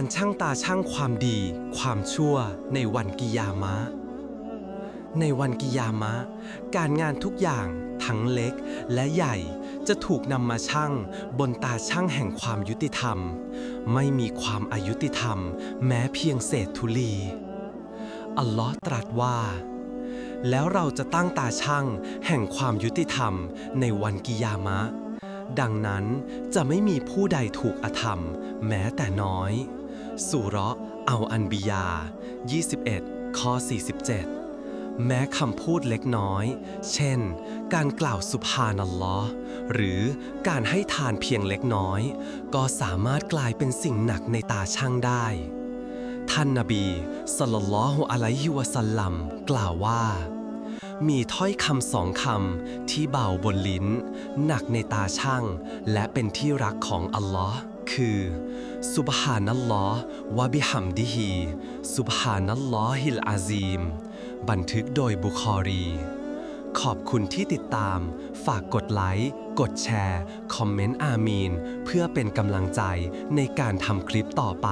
การช่างตาช่างความดี ความชั่วในวันกิยามะ ในวันกิยามะ การงานทุกอย่างทั้งเล็กและใหญ่จะถูกนำมาชั่งบนตาช่างแห่งความยุติธรรม ไม่มีความอายุติธรรม แม้เพียงเศษธุลี อัลลอฮ์ตรัสว่า แล้วเราจะตั้งตาช่างแห่งความยุติธรรมในวันกิยามะดังนั้นจะไม่มีผู้ใดถูกอธรรม แม้แต่น้อย สุเราะห์เอาอันบิยา 21 ข้อ 47 แม้คำพูดเล็กน้อย เช่น การกล่าวสุภานัลลอฮ์หรือการให้ทานเพียงเล็กน้อย ก็สามารถกลายเป็นสิ่งหนักในตาช่างได้ ท่านนบีสลลลลอฮุอะลัยฮิวะสัลลัมกล่าวว่า มีถ้อยคำสองคำที่เบาบนลิ้น หนักในตาช่าง และเป็นที่รักของอัลลอฮ์ คือซุบฮานัลลอฮ์วะบิฮัมดิฮีซุบฮานัลลอฮิลอาซีม บันทึกโดยบุคอรี ขอบคุณที่ติดตาม ฝากกดไลค์ กดแชร์ คอมเมนต์อามีน เพื่อเป็นกำลังใจในการทำคลิปต่อไป